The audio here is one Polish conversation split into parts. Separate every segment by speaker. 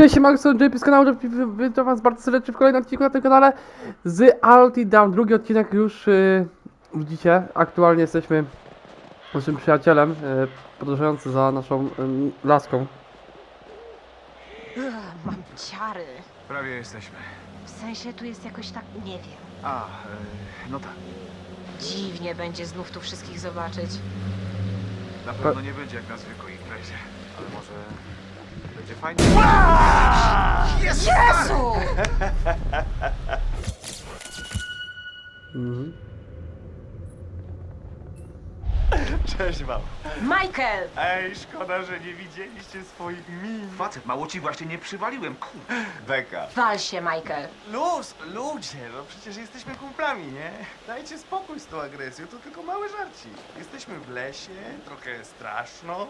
Speaker 1: Cześć, Max, JP z kanału, witam was bardzo serdecznie w kolejnym odcinku na tym kanale z Alti Down. Drugi odcinek już yy, widzicie, aktualnie jesteśmy naszym przyjacielem yy, podróżujący za naszą yy, laską.
Speaker 2: Ugh, mam ciary.
Speaker 3: Prawie jesteśmy.
Speaker 2: W sensie tu jest jakoś tak, nie wiem.
Speaker 3: A, e, no tak.
Speaker 2: Dziwnie będzie znów tu wszystkich zobaczyć.
Speaker 3: Na pewno nie będzie jak na zwykłej imprezie. Ale może będzie fajnie.
Speaker 2: Jezu!
Speaker 1: Mhm.
Speaker 4: Cześć wam.
Speaker 2: Michael!
Speaker 4: Ej, szkoda, że nie widzieliście swoich min.
Speaker 3: Facet, mało ci właśnie nie przywaliłem, kur...
Speaker 4: Beka.
Speaker 2: Wal się, Michael.
Speaker 4: Luz, ludzie, no przecież jesteśmy kumplami, nie? Dajcie spokój z tą agresją, to tylko mały żarci. Jesteśmy w lesie, trochę straszno.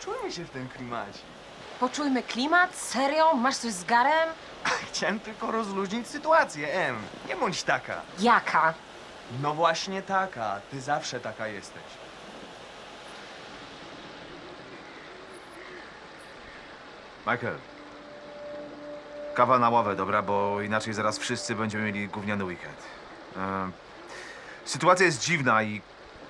Speaker 4: Czujmy się w tym klimacie.
Speaker 2: Poczujmy klimat? Serio? Masz coś z garem?
Speaker 4: Chciałem tylko rozluźnić sytuację, Em. Nie bądź taka.
Speaker 2: Jaka?
Speaker 4: No właśnie taka. Ty zawsze taka jesteś.
Speaker 3: Michael. Kawa na ławę, dobra, bo inaczej zaraz wszyscy będziemy mieli gówniany weekend. Sytuacja jest dziwna i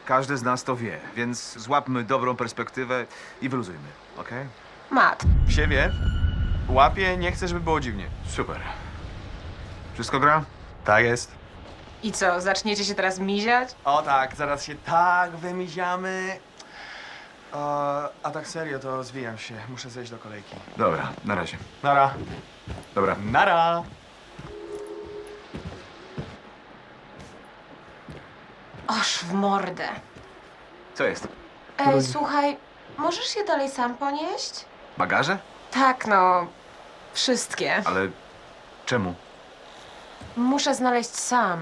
Speaker 3: każdy z nas to wie, więc złapmy dobrą perspektywę i wyluzujmy, okej?
Speaker 2: Matt.
Speaker 4: W siebie? Łapie, nie chcę, żeby było dziwnie.
Speaker 3: Super. Wszystko gra?
Speaker 4: Tak jest.
Speaker 2: I co, zaczniecie się teraz miziać?
Speaker 4: O tak, zaraz się tak wymiziamy. O, a tak serio, to zwijam się. Muszę zejść do kolejki.
Speaker 3: Dobra, na razie.
Speaker 4: Nara.
Speaker 3: Dobra.
Speaker 4: Nara.
Speaker 2: Oż w mordę.
Speaker 3: Co jest?
Speaker 2: Ej, słuchaj, możesz się dalej sam ponieść?
Speaker 3: Bagaże?
Speaker 2: Tak, no. Wszystkie.
Speaker 3: Ale czemu?
Speaker 2: Muszę znaleźć sam.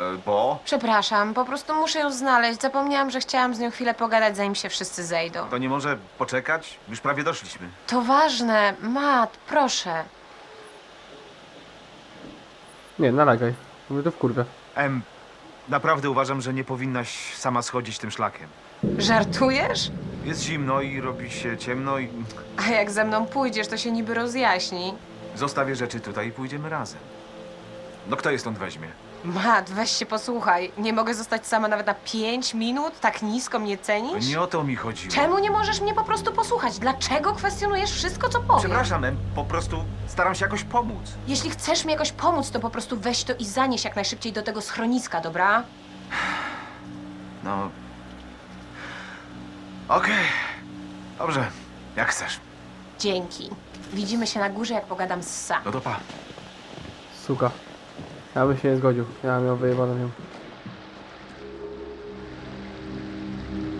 Speaker 3: E, bo?
Speaker 2: Przepraszam, po prostu muszę ją znaleźć. Zapomniałam, że chciałam z nią chwilę pogadać, zanim się wszyscy zejdą.
Speaker 3: To nie może poczekać? Już prawie doszliśmy.
Speaker 2: To ważne. Mat, proszę.
Speaker 1: Nie, nalegaj, mówię to w kurwę.
Speaker 3: Em, naprawdę uważam, że nie powinnaś sama schodzić tym szlakiem.
Speaker 2: Żartujesz?
Speaker 3: Jest zimno i robi się ciemno i
Speaker 2: A jak ze mną pójdziesz, to się niby rozjaśni.
Speaker 3: zostawię rzeczy tutaj i pójdziemy razem. No kto je stąd weźmie?
Speaker 2: Mat, weź się posłuchaj. Nie mogę zostać sama nawet na pięć minut? Tak nisko mnie cenisz?
Speaker 3: nie o to mi chodziło.
Speaker 2: Czemu nie możesz mnie po prostu posłuchać? Dlaczego kwestionujesz wszystko, co powiem?
Speaker 3: Przepraszam, em, po prostu staram się jakoś pomóc.
Speaker 2: Jeśli chcesz mi jakoś pomóc, to po prostu weź to i zanieś jak najszybciej do tego schroniska, dobra?
Speaker 3: No... Okej. Dobrze, jak chcesz.
Speaker 2: Dzięki. Widzimy się na górze, jak pogadam z Sam.
Speaker 3: No to pa.
Speaker 1: Suka. Ja bym się nie zgodził, ja miał wyjebane nią.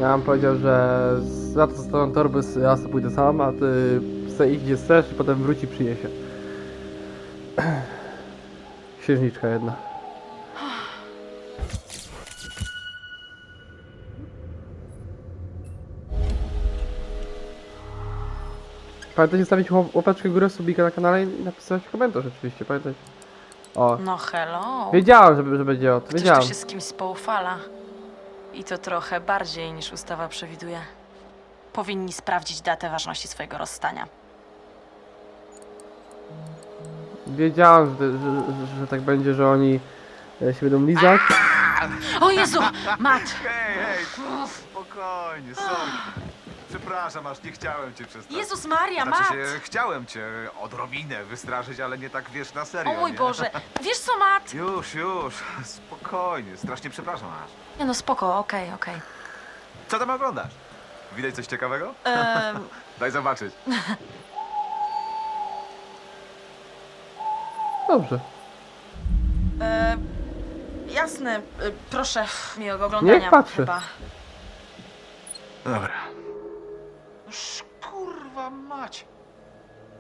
Speaker 1: Ja bym powiedział, że za to zostaną torby, ja sobie pójdę sam, a ty se idź gdzie chcesz i potem wróci i przyniesie. Księżniczka jedna. Pamiętajcie stawić łap- łapeczkę górę, subika na kanale i napisać komentarz oczywiście, pamiętajcie. O,
Speaker 5: No hello.
Speaker 1: wiedziałem, że, że będzie o to,
Speaker 5: Ktoś
Speaker 1: wiedziałem.
Speaker 5: tu się z kimś spoufala. I to trochę bardziej niż ustawa przewiduje. Powinni sprawdzić datę ważności swojego rozstania.
Speaker 1: Wiedziałem, że, że, że, że tak będzie, że oni e, się będą lizać.
Speaker 5: O Jezu! Mat!
Speaker 3: Hej, hej, spokojnie, sorry. Przepraszam, aż nie chciałem cię przez
Speaker 5: Jezus Maria,
Speaker 3: Znaczy
Speaker 5: Mat!
Speaker 3: się, chciałem cię odrobinę wystraszyć, ale nie tak wiesz na serio,
Speaker 5: O mój
Speaker 3: nie?
Speaker 5: Boże! Wiesz co, Mat?
Speaker 3: Już, już, spokojnie, strasznie przepraszam aż.
Speaker 5: Nie no, spoko, okej, okej.
Speaker 3: Co tam oglądasz? Widać coś ciekawego?
Speaker 5: Em,
Speaker 3: Daj zobaczyć.
Speaker 1: Dobrze.
Speaker 5: e, jasne, e, proszę miłego oglądania
Speaker 1: Niech patrzy.
Speaker 5: chyba.
Speaker 4: Kurwa mać.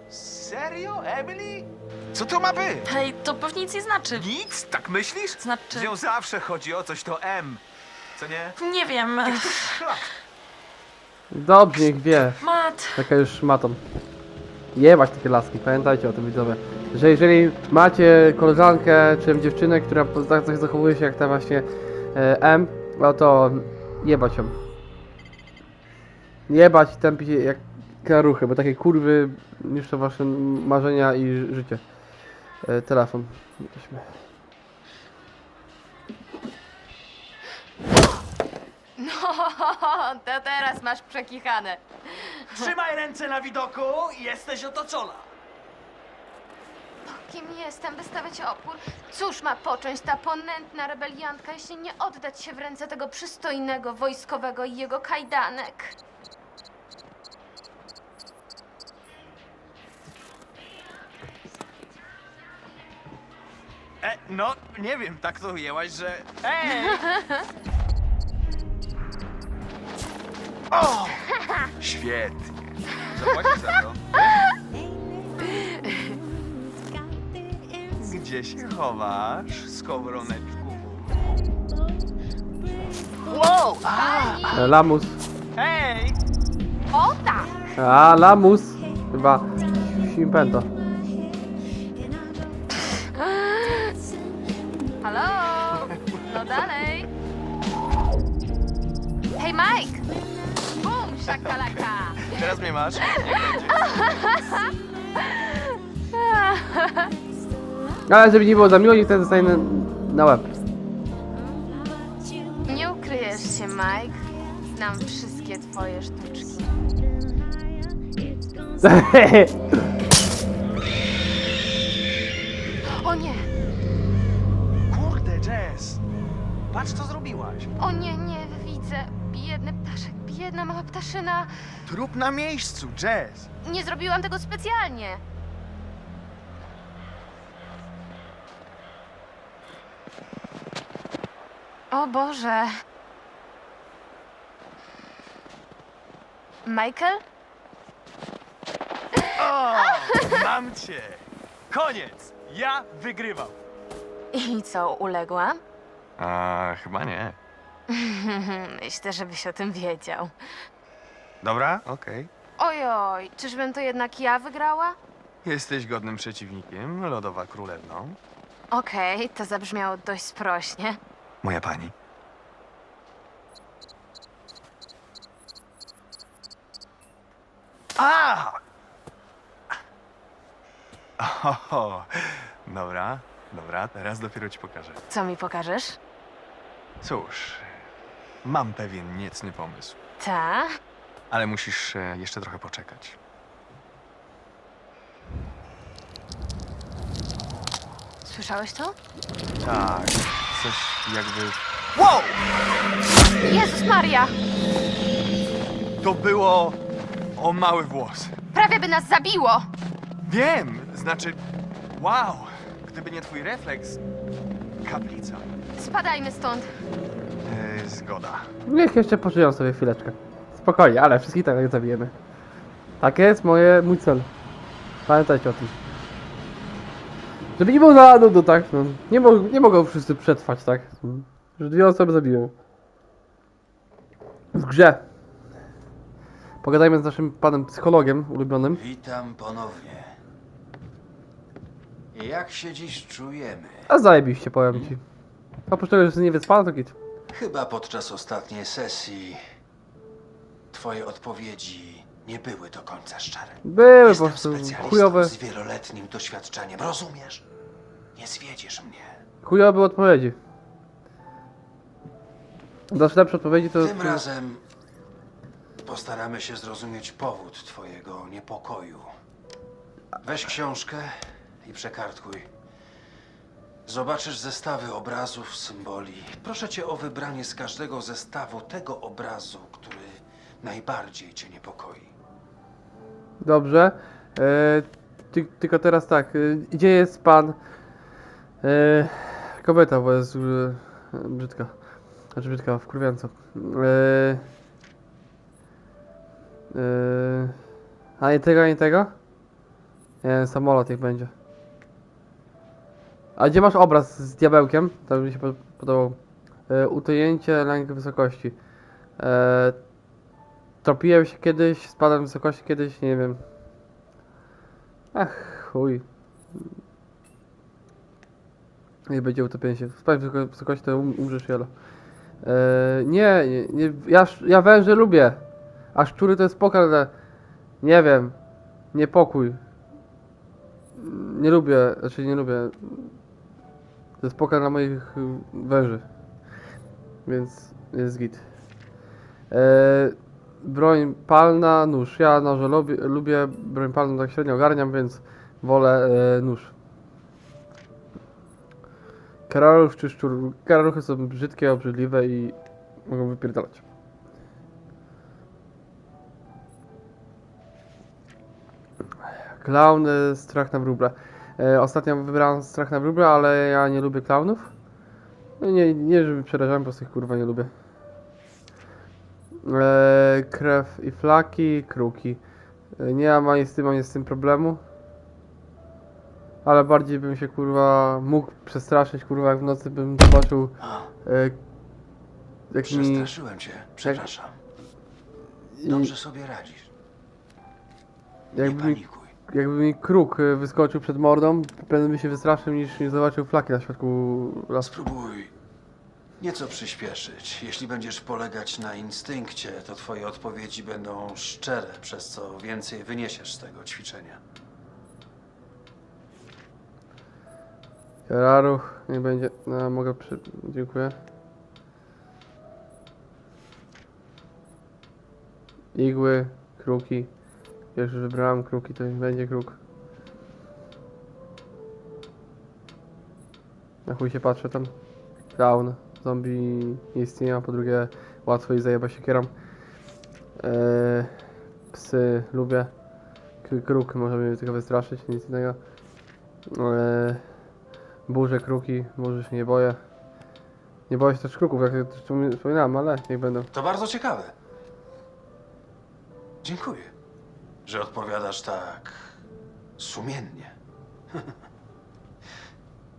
Speaker 4: Serio, Emily?
Speaker 3: Co to ma być?
Speaker 5: Hej, to pewnie nic nie znaczy.
Speaker 3: Nic? Tak myślisz?
Speaker 5: Znaczy,
Speaker 3: Z nią zawsze chodzi o coś, to M. Co nie?
Speaker 5: nie wiem.
Speaker 3: Szlak.
Speaker 1: Dobrze, niech wie.
Speaker 5: Mat!
Speaker 1: Taka już matą. Jebać takie laski, pamiętajcie o tym widzowie. Że jeżeli macie koleżankę czy dziewczynę, która po- tak zachowuje się jak ta właśnie e, M, no to jebać ją. Jebać i tępić jak Karuchy, bo takie kurwy niszczą wasze marzenia i ży- życie. E, telefon. Weźmy.
Speaker 6: No, to teraz masz przekichane.
Speaker 4: Trzymaj ręce na widoku i jesteś otoczona.
Speaker 6: Kim jestem, wystawiać opór? Cóż ma począć ta ponętna rebeliantka, jeśli nie oddać się w ręce tego przystojnego wojskowego i jego kajdanek?
Speaker 4: E, no, nie wiem, tak to ujęłaś, że... Ej! O! Świetnie. Zapłacisz za to? Gdzie się chowasz, skowroneczku? Wow! A,
Speaker 1: E, lamus.
Speaker 4: hej!
Speaker 6: O tak!
Speaker 1: A, lamus. Chyba. Simpento.
Speaker 6: Halo? No dalej. Hej, Mike! Bum, szakalaka!
Speaker 4: Teraz mnie masz.
Speaker 1: Ale żeby nie było za miło, niech ten zostaje na, na łeb.
Speaker 6: Nie ukryjesz się, Mike. Znam wszystkie twoje sztuczki.
Speaker 4: Trup na miejscu, Jess!
Speaker 6: Nie zrobiłam tego specjalnie. O Boże. Michael?
Speaker 4: O, mam cię! Koniec! Ja wygrywam!
Speaker 6: I co, uległam?
Speaker 4: A, chyba nie.
Speaker 6: Myślę, żebyś o tym wiedział.
Speaker 4: Dobra, okej.
Speaker 6: Ojoj, czyżbym to jednak ja wygrała?
Speaker 4: Jesteś godnym przeciwnikiem, lodowa królewną.
Speaker 6: Okej, to zabrzmiało dość sprośnie.
Speaker 4: Moja pani. A! O, dobra, dobra, teraz dopiero ci pokażę.
Speaker 6: Co mi pokażesz?
Speaker 4: Cóż, mam pewien niecny pomysł,
Speaker 6: Ta?
Speaker 4: Ale musisz e, jeszcze trochę poczekać.
Speaker 6: Słyszałeś to?
Speaker 4: Tak, coś jakby... Wow!
Speaker 6: Jezus Maria!
Speaker 4: To było o mały włos.
Speaker 6: Prawie by nas zabiło!
Speaker 4: Wiem, znaczy, wow, gdyby nie twój refleks, kaplica.
Speaker 6: Spadajmy stąd.
Speaker 4: E, zgoda.
Speaker 1: Niech jeszcze pożyją sobie chwileczkę. Spokojnie, ale wszystkich tak zabijemy. Tak jest moje, mój cel. Pamiętajcie o tym. Żeby nie było za nudu, tak? No, nie, mo nie mogą wszyscy przetrwać, tak? Że dwie osoby zabiłem. W grze. Pogadajmy z naszym panem psychologiem ulubionym.
Speaker 7: Witam ponownie. Jak się dziś czujemy?
Speaker 1: A zajebiście, powiem ci. Oprócz tego, że jest niewyspany, to git.
Speaker 7: Chyba podczas ostatniej sesji twoje odpowiedzi nie były do końca szczere.
Speaker 1: Były po
Speaker 7: Jestem
Speaker 1: prostu
Speaker 7: specjalistą
Speaker 1: chujowe,
Speaker 7: z wieloletnim doświadczeniem, rozumiesz? Nie zwiedziesz mnie.
Speaker 1: chujowe odpowiedzi. Dasz lepsze odpowiedzi, to...
Speaker 7: Tym razem postaramy się zrozumieć powód twojego niepokoju. Weź książkę i przekartkuj. Zobaczysz zestawy obrazów, symboli. Proszę cię o wybranie z każdego zestawu tego obrazu, który najbardziej cię niepokoi.
Speaker 1: Dobrze. E, ty, tylko teraz tak, e, gdzie jest pan e, kobieta, bo jest e, brzydka. Znaczy brzydka, wkurwiająca. E, e, a nie tego, nie tego? Nie samolot jak będzie. A gdzie masz obraz z diabełkiem? To mi się po- podobał. E, utojęcie, lęk wysokości. E, Tropiłem się kiedyś, spadłem z wysokości kiedyś, nie wiem. Ach, chuj. Nie będzie utopienie się. Spadłem z wysokości- to um, umrzesz jelo. Eee, nie, nie, nie ja, ja węże lubię. A szczury to jest spoko, ale Nie wiem. Niepokój. Nie lubię, znaczy nie lubię. To jest pokaz dla moich węży. Więc jest git. E, broń palna, nóż. Ja noże lubię, lubię broń palną tak średnio ogarniam, więc wolę e, nóż. Karaluch czy szczur? Karaluchy są brzydkie, obrzydliwe i mogą wypierdalać. Klaun, strach na wróble. E, ostatnio wybrałem strach na wróble, ale ja nie lubię klaunów. No nie, nie żeby przerażałem, po prostu ich kurwa nie lubię. E, krew i flaki, kruki. E, nie mam ani z tym, ani z tym problemu. Ale bardziej bym się kurwa mógł przestraszyć, kurwa, jak w nocy bym zobaczył e, jak mi...
Speaker 7: Przestraszyłem cię. Przepraszam.
Speaker 1: i-
Speaker 7: Dobrze sobie radzisz. Nie
Speaker 1: jakby mi
Speaker 7: panikuj.
Speaker 1: jakby mi kruk y, wyskoczył przed mordą, prędzej by się wystraszył niż, niż zobaczył flaki na środku lasu.
Speaker 7: Spróbuj nieco przyspieszyć. Jeśli będziesz polegać na instynkcie, to twoje odpowiedzi będą szczere, przez co więcej wyniesiesz z tego ćwiczenia.
Speaker 1: Kararuch, nie będzie, no mogę przy... dziękuję. Igły, kruki. Już wybrałem kruki, to będzie kruk. Na chuj się patrzę tam. Down. Zombie nie istnieją, po drugie łatwo ich zajeba się kieram. Eee, psy lubię. Kruk może mnie tylko wystraszyć, nic innego. Eee, burze, kruki, burzy się nie boję. Nie boję się też kruków, jak wspominałem, ale niech będą.
Speaker 7: To bardzo ciekawe. Dziękuję, że odpowiadasz tak sumiennie.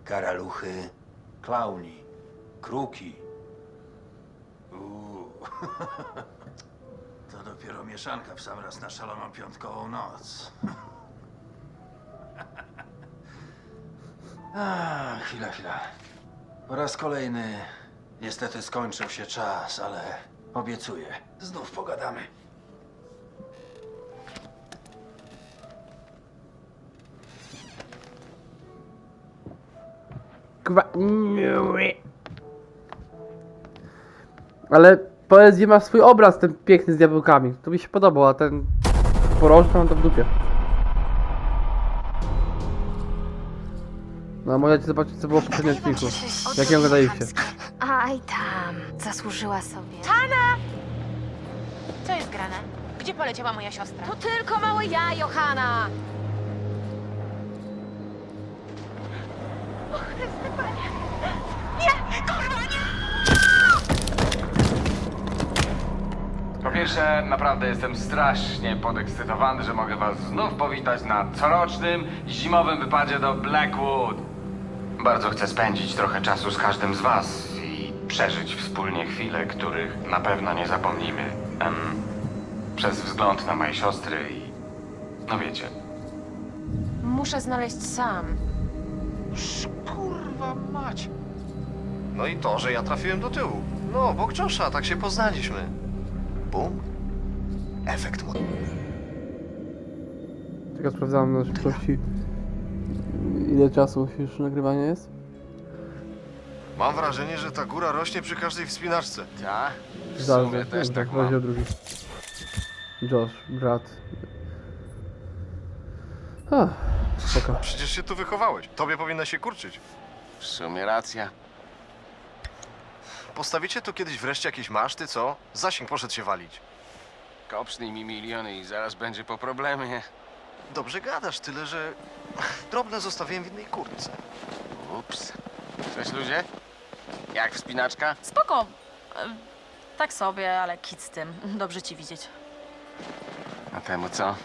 Speaker 7: Karaluchy, klauni, kruki. Uuu. To dopiero mieszanka w sam raz na szaloną piątkową noc. A, chwila, chwila. Po raz kolejny niestety skończył się czas, ale obiecuję, znów pogadamy.
Speaker 1: Kurwa. Ale gdzie masz swój obraz, ten piękny z diabełkami. To mi się podobał, a ten porożny mam to w dupie. No, możecie zobaczyć, co było w poprzednim odcinku. Jak ją gadaliście.
Speaker 6: Aj tam, zasłużyła sobie.
Speaker 2: Co jest grane? Gdzie poleciała moja siostra?
Speaker 6: To tylko małe ja, Johana!
Speaker 8: Pierwsze, naprawdę jestem strasznie podekscytowany, że mogę was znów powitać na corocznym zimowym wypadzie do Blackwood. Bardzo chcę spędzić trochę czasu z każdym z was i przeżyć wspólnie chwile, których na pewno nie zapomnimy. Em, przez wzgląd na moje siostry i... no wiecie.
Speaker 2: Muszę znaleźć sam.
Speaker 4: Kurwa mać. No i to, że ja trafiłem do tyłu. No, obok Josha, tak się poznaliśmy. Bum. Efekt mu.
Speaker 1: Tylko sprawdzałem na szybkości. Ile czasu już nagrywanie jest?
Speaker 4: Mam wrażenie, że ta góra rośnie przy każdej wspinaczce.
Speaker 8: Ta? W sumie też tak
Speaker 1: rozdział
Speaker 8: mam.
Speaker 1: drugi. Josh, brat. Spoko.
Speaker 4: Przecież się tu wychowałeś. Tobie powinna się kurczyć.
Speaker 8: W sumie racja.
Speaker 4: Postawicie tu kiedyś wreszcie jakieś maszty, co? Zasięg poszedł się walić.
Speaker 8: Kopsnij mi miliony i zaraz będzie po problemie.
Speaker 4: Dobrze gadasz, tyle że... Drobne zostawiłem w innej kurtce.
Speaker 8: Ups. Cześć ludzie. Jak wspinaczka?
Speaker 5: Spoko. E, Tak sobie, ale kit z tym. Dobrze ci widzieć.
Speaker 8: A temu co?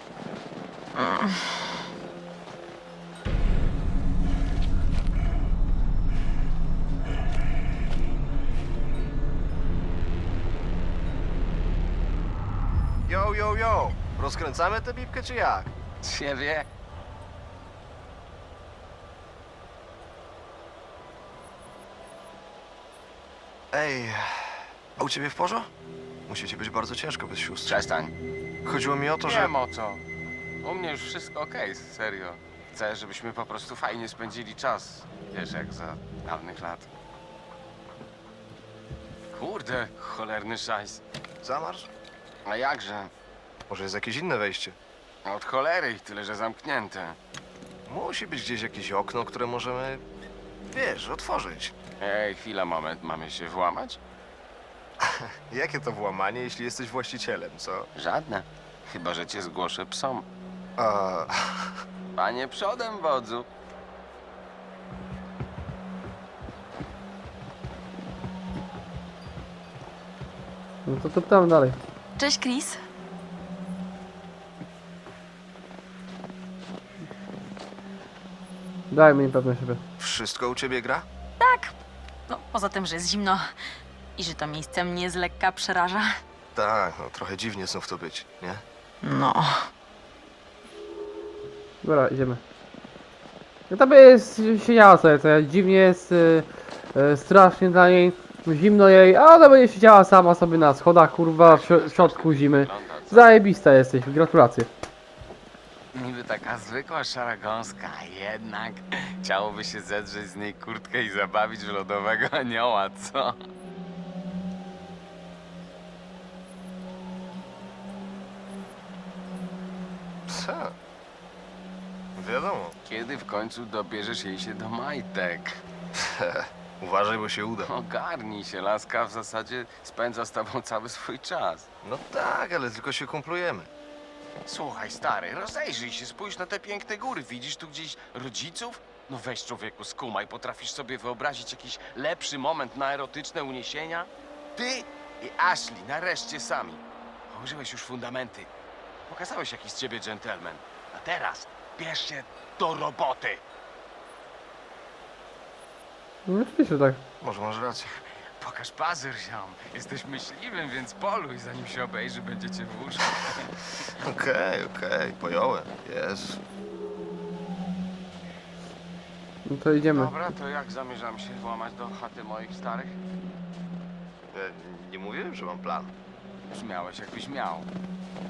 Speaker 4: Yo, yo, yo! Rozkręcamy tę bibkę, czy jak?
Speaker 8: Ciebie?
Speaker 4: Ej, a u ciebie w porządku? Musi ci być bardzo ciężko bez sióstr.
Speaker 8: Przestań.
Speaker 4: Chodziło mi o to, że...
Speaker 8: Wiem o co. U mnie już wszystko okej, serio. Chcę, żebyśmy po prostu fajnie spędzili czas. Wiesz, jak za dawnych lat. Kurde, cholerny szajs.
Speaker 9: Zamarsz?
Speaker 8: A jakże?
Speaker 9: Może jest jakieś inne wejście?
Speaker 8: Od cholery, tyle że zamknięte.
Speaker 9: Musi być gdzieś jakieś okno, które możemy, wiesz, otworzyć.
Speaker 8: Ej, chwila, moment, mamy się włamać?
Speaker 9: Jakie to włamanie, jeśli jesteś właścicielem, co?
Speaker 8: Żadne. Chyba, że cię zgłoszę psom.
Speaker 9: A,
Speaker 8: Panie przodem, wodzu.
Speaker 1: No to to tam dalej.
Speaker 5: Cześć, Chris.
Speaker 1: Dajmy im pewność siebie.
Speaker 9: wszystko u ciebie gra?
Speaker 5: No, poza tym, że jest zimno i że to miejsce mnie z lekka przeraża.
Speaker 9: Tak, no trochę dziwnie znów to być, nie?
Speaker 5: No.
Speaker 1: Dobra, idziemy. No to by jest, siedziała sobie, co ja- dziwnie jest, y, y, strasznie dla niej, zimno jej, a ona będzie siedziała sama sobie na schodach, kurwa, w, śro- w środku zimy. Zajebista jesteś, gratulacje.
Speaker 8: Niby taka zwykła szara gąska, a jednak chciałoby się zedrzeć z niej kurtkę i zabawić w lodowego anioła, co?
Speaker 9: Co? Wiadomo.
Speaker 8: Kiedy w końcu dobierzesz jej się do majtek?
Speaker 9: Uważaj, bo się uda.
Speaker 8: Ogarnij się, laska w zasadzie spędza z tobą cały swój czas.
Speaker 9: No tak, ale tylko się kumplujemy.
Speaker 8: Słuchaj, stary, rozejrzyj się, spójrz na te piękne góry. Widzisz tu gdzieś rodziców? No weź człowieku, skumaj. Potrafisz sobie wyobrazić jakiś lepszy moment na erotyczne uniesienia? Ty i Ashley nareszcie sami. Położyłeś już fundamenty. Pokazałeś jaki z ciebie dżentelmen. A teraz bierz się do roboty.
Speaker 1: No oczywiście, tak.
Speaker 9: Może masz rację.
Speaker 8: Pokaż pazur, ziom. Jesteś myśliwym, więc poluj, zanim się obejrzy, będziecie w łóżku.
Speaker 9: Okej, okej, pojąłem. Jest.
Speaker 1: No to idziemy.
Speaker 8: Dobra, to jak zamierzam się włamać do chaty moich starych?
Speaker 9: E, nie mówiłem, że mam plan.
Speaker 8: Brzmiałeś jakbyś miał.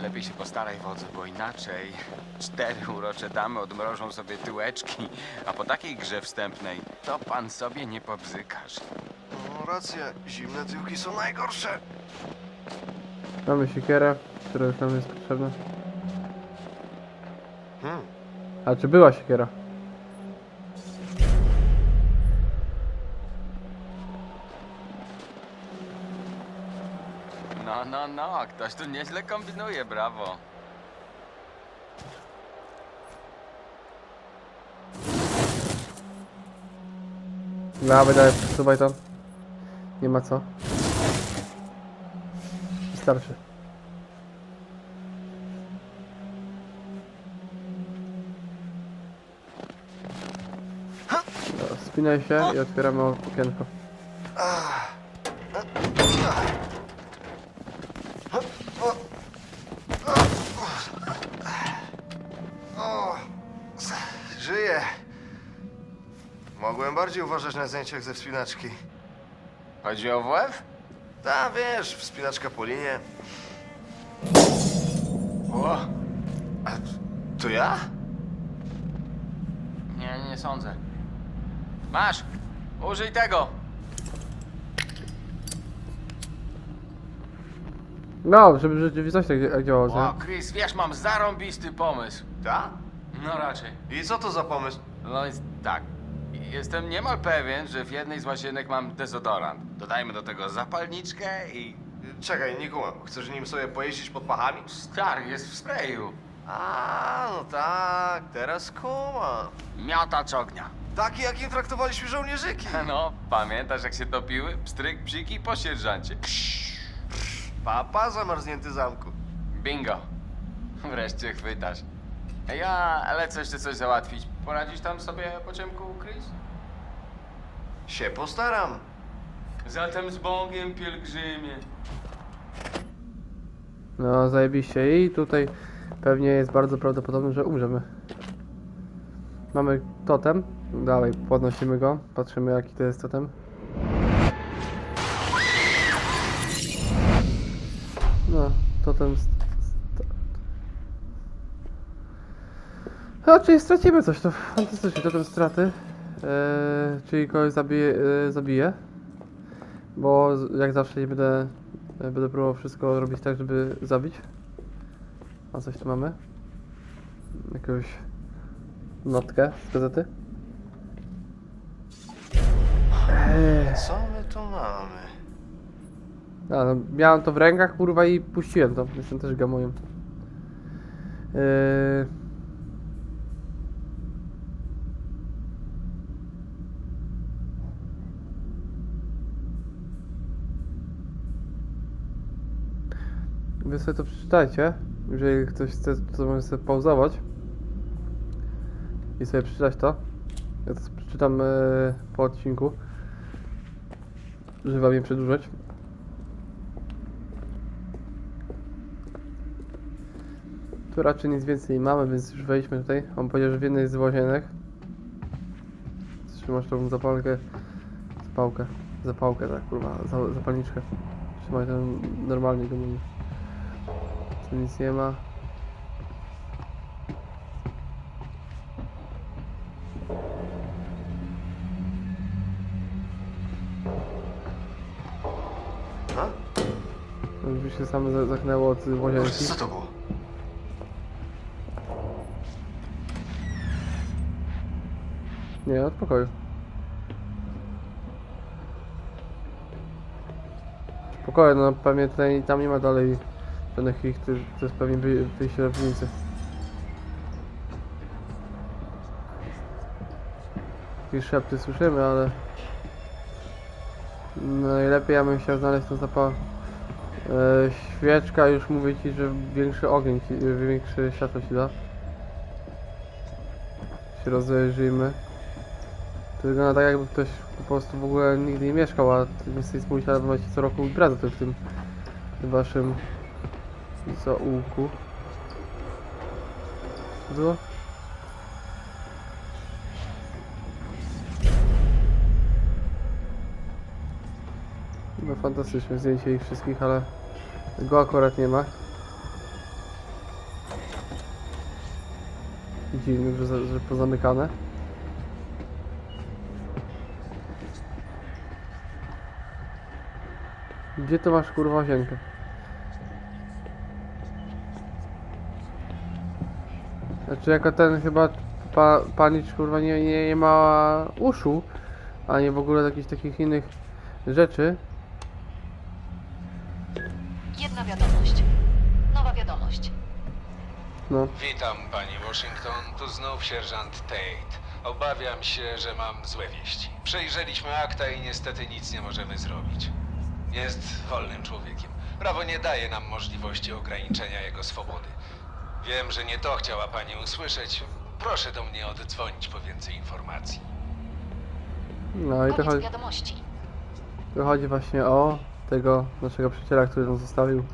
Speaker 8: Lepiej się postaraj wodzu, bo inaczej cztery urocze damy odmrożą sobie tyłeczki, a po takiej grze wstępnej to pan sobie nie pobzykasz.
Speaker 9: No racja, zimne tyłki są najgorsze.
Speaker 1: Mamy siekierę, która już nam jest potrzebna.
Speaker 9: Hmm.
Speaker 1: A czy była siekiera?
Speaker 8: No, no, no, ktoś tu nieźle kombinuje, brawo.
Speaker 1: Dawaj, dawaj, przesuwaj to. Nie ma co. Wystarczy. Dobra, Spinaj się i otwieramy okienko.
Speaker 9: Bardziej uważać na zdjęciach ze wspinaczki.
Speaker 8: Chodzi o WF?
Speaker 9: Ta, wiesz, wspinaczka po linie.
Speaker 8: O,
Speaker 9: A to ja?
Speaker 8: nie, nie sądzę. Masz, użyj tego.
Speaker 1: No, żeby w rzeczywistości tak działało,
Speaker 8: O,
Speaker 1: nie?
Speaker 8: Chris, wiesz, mam zarąbisty pomysł.
Speaker 9: Ta?
Speaker 8: No raczej.
Speaker 9: I co to za pomysł?
Speaker 8: No więc tak. Jestem niemal pewien, że w jednej z łazienek mam dezodorant. Dodajmy do tego zapalniczkę i...
Speaker 9: Czekaj, nie kumam. Chcesz nim sobie pojeździć pod pachami?
Speaker 8: Stary, jest w sprayu.
Speaker 9: A, no tak, teraz kumam.
Speaker 8: Miotacz ognia.
Speaker 9: Taki, jakim traktowaliśmy żołnierzyki.
Speaker 8: No, pamiętasz jak się topiły? Pstryk, psiki po sierżancie.
Speaker 9: Papa zamarznięty zamku.
Speaker 8: Bingo. Wreszcie chwytasz. Ja lecę jeszcze coś załatwić. Poradzisz tam sobie po ciemku, Chris?
Speaker 9: Się postaram.
Speaker 8: Zatem z Bogiem, pielgrzymie.
Speaker 1: No, zajebiście. I tutaj pewnie jest bardzo prawdopodobne, że umrzemy. Mamy totem. Dalej, podnosimy go. Patrzymy, jaki to jest totem. No, totem... No, czyli stracimy coś, to fantastycznie, to straty. Eee, czyli kogoś zabije, e, zabije. Bo jak zawsze nie będę, e, będę próbował wszystko robić tak, żeby zabić. A coś tu mamy? Jakąś notkę z gazety. Eee,
Speaker 4: Co my tu mamy?
Speaker 1: a, no, miałem to w rękach, kurwa, i puściłem to. Jestem też gamojem. Eee, Wy sobie to przeczytajcie. Jeżeli ktoś chce, to może sobie pauzować. I sobie przeczytać to. Ja to przeczytam e, po odcinku. Żeby wam nie przedłużać. Tu raczej nic więcej nie mamy, więc już wejdźmy tutaj. On powiedział, że w jednej z łazienek trzymasz tą zapalkę, zapałkę, zapałkę, tak kurwa, za, zapalniczkę. Trzymaj to normalnie mówi. Tu nic nie ma. Już się same za- zachnęło od łazienki.
Speaker 4: Co to było?
Speaker 1: Nie, od pokoju. Spokojnie, no tutaj tam nie ma dalej żadnych ich, to, to jest pewnie wy, wyjście do piwnicy. Jakieś szepty słyszymy, ale... Najlepiej ja bym chciał znaleźć tą zapał... E, świeczka już mówię ci, że większy ogień, ci, większe światło ci da. Się rozejrzyjmy. To wygląda tak jakby ktoś po prostu w ogóle nigdy nie mieszkał, a chcę nic mówić, ale macie co roku imprezę w tym waszym zaułku. Co było? No fantastyczne zdjęcie ich wszystkich, ale go akurat nie ma. Dziwne, że, za- że pozamykane. Gdzie to masz kurwa łazienkę? Znaczy jako ten chyba pa, panicz kurwa nie, nie, nie ma uszu, a nie w ogóle jakichś takich innych rzeczy.
Speaker 10: Jedna wiadomość. Nowa wiadomość.
Speaker 1: No,
Speaker 11: Witam, pani Washington. Tu znów sierżant Tate. Obawiam się, że mam złe wieści. Przejrzeliśmy akta i niestety nic nie możemy zrobić. Jest wolnym człowiekiem. Prawo nie daje nam możliwości ograniczenia jego swobody. Wiem, że nie to chciała pani usłyszeć. Proszę do mnie oddzwonić po więcej informacji.
Speaker 1: no i to
Speaker 10: Koniec
Speaker 1: chodzi,
Speaker 10: wiadomości.
Speaker 1: to chodzi właśnie o tego naszego przyjaciela, który nam zostawił.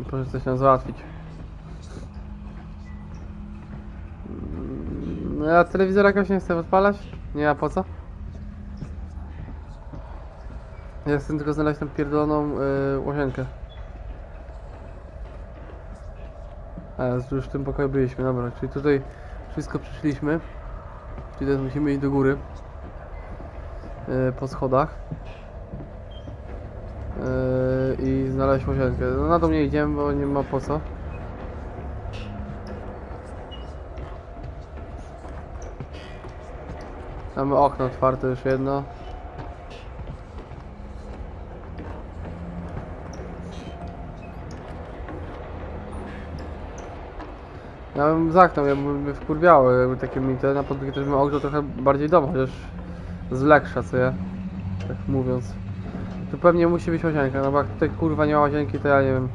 Speaker 1: I proszę coś nam załatwić. Mm, No ja telewizora jakoś nie chcę odpalać. Nie, a po co? Ja chcę tylko znaleźć tą pierdoloną yy, łazienkę. Już w tym pokoju byliśmy, dobra, czyli tutaj wszystko przeszliśmy. Czyli teraz musimy iść do góry. Yy, po schodach. Yy, I znaleźć łazienkę. No na to nie idziemy, bo nie ma po co. Mamy okno otwarte już jedno. Ja bym zamknął, ja bym jakby takie mi te, na podwórku też bym ogrzał trochę bardziej dom, chociaż z leksza, co ja, tak mówiąc. Tu pewnie musi być łazienka, no bo jak tutaj kurwa nie ma łazienki, to ja nie wiem.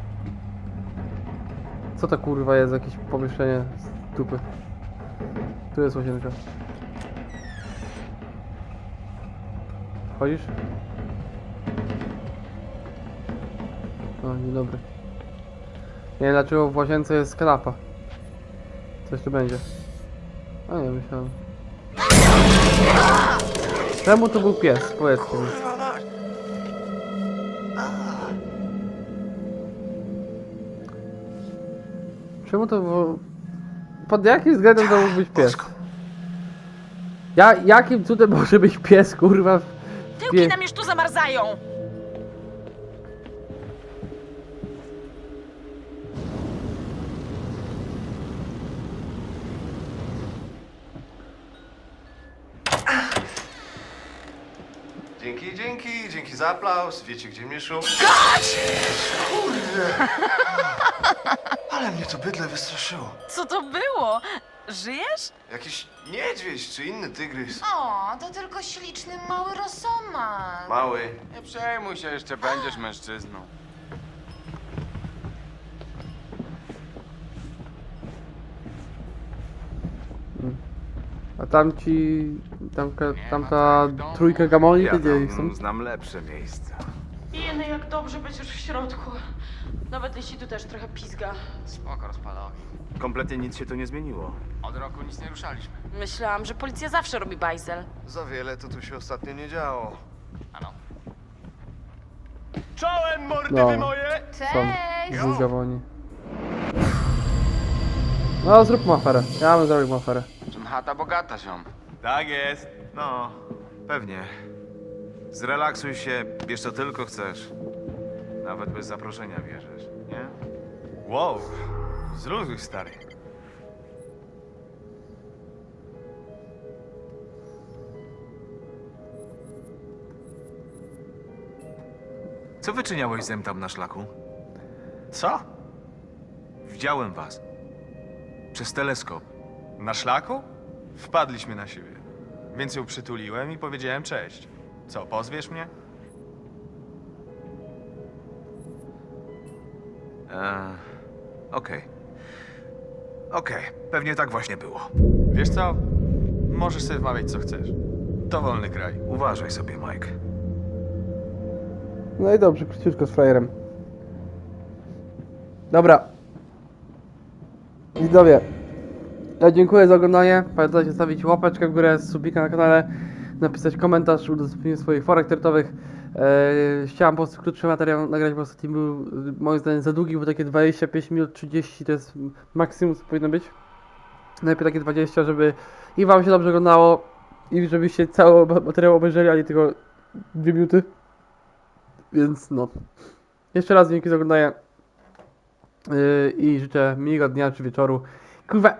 Speaker 1: Co to kurwa jest, jakieś pomieszczenie z dupy. Tu jest łazienka. Wchodzisz? O, dzień dobry. Nie wiem dlaczego w łazience jest kanapa. Coś tu będzie. A nie, myślałem. Czemu to był pies? Powiedzcie mi. Czemu to było... pod jakim względem to mógł być pies? Ja, jakim cudem może być pies, kurwa? w
Speaker 5: Tyłki
Speaker 1: pie-
Speaker 5: nam już tu zamarzają!
Speaker 4: Aplauz. Wiecie, gdzie mnie szum? Kurde! Ale mnie to bydle wystraszyło.
Speaker 5: Co to było? Żyjesz?
Speaker 4: Jakiś niedźwiedź czy inny tygrys.
Speaker 6: O, to tylko śliczny mały rosomak.
Speaker 4: Mały.
Speaker 8: Nie przejmuj się, jeszcze będziesz mężczyzną.
Speaker 1: A tamci... Tamka, tamta trójka gamoni,
Speaker 3: Ja
Speaker 1: gdzie ich są?
Speaker 3: tam znam lepsze miejsca.
Speaker 5: Jeny, jak dobrze będziesz w środku. Nawet jeśli tu też trochę pizga.
Speaker 8: Spoko, rozpalowi.
Speaker 3: Kompletnie nic się tu nie zmieniło.
Speaker 8: Od roku nic nie ruszaliśmy.
Speaker 5: Myślałam, że policja zawsze robi bajzel.
Speaker 4: Za wiele to tu się ostatnio nie działo.
Speaker 8: Ano.
Speaker 4: Czołem, mordy
Speaker 1: No.
Speaker 4: wy moje!
Speaker 1: Są
Speaker 6: Cześć!
Speaker 1: z gamoni. No, zróbmy aferę. Ja bym zrobił aferę.
Speaker 8: Czym chata bogata, ziom.
Speaker 4: Tak jest.
Speaker 3: No, pewnie. Zrelaksuj się, bierz co tylko chcesz. Nawet bez zaproszenia bierzesz, nie?
Speaker 4: Wow, zluzuj stary.
Speaker 3: Co wyczyniałeś zem tam na szlaku?
Speaker 4: Co?
Speaker 3: Widziałem was. Przez teleskop.
Speaker 4: Na szlaku? Wpadliśmy na siebie. Więc ją przytuliłem i powiedziałem cześć. Co, pozwiesz mnie?
Speaker 3: Eee, Okej. Okej, pewnie tak właśnie było.
Speaker 4: Wiesz co? Możesz sobie wmawiać co chcesz. To wolny kraj.
Speaker 3: Uważaj sobie, Mike.
Speaker 1: No i dobrze, króciutko z frajerem. Dobra. Widzowie, ja dziękuję za oglądanie. Pamiętajcie stawić łapeczkę w górę, subika na kanale, napisać komentarz, udostępnienie swoich forek tertowych. Eee, chciałem po prostu krótszy materiał nagrać, bo ostatni był moim zdaniem za długi, bo takie 25 minut 30 to jest maksimum co powinno być. Najlepiej takie 20, żeby i wam się dobrze oglądało i żebyście cały ma- materiał obejrzeli, a nie tylko 2 minuty. Więc no. Jeszcze raz dzięki za oglądanie. Yy, I życzę miłego dnia czy wieczoru. Kurwa.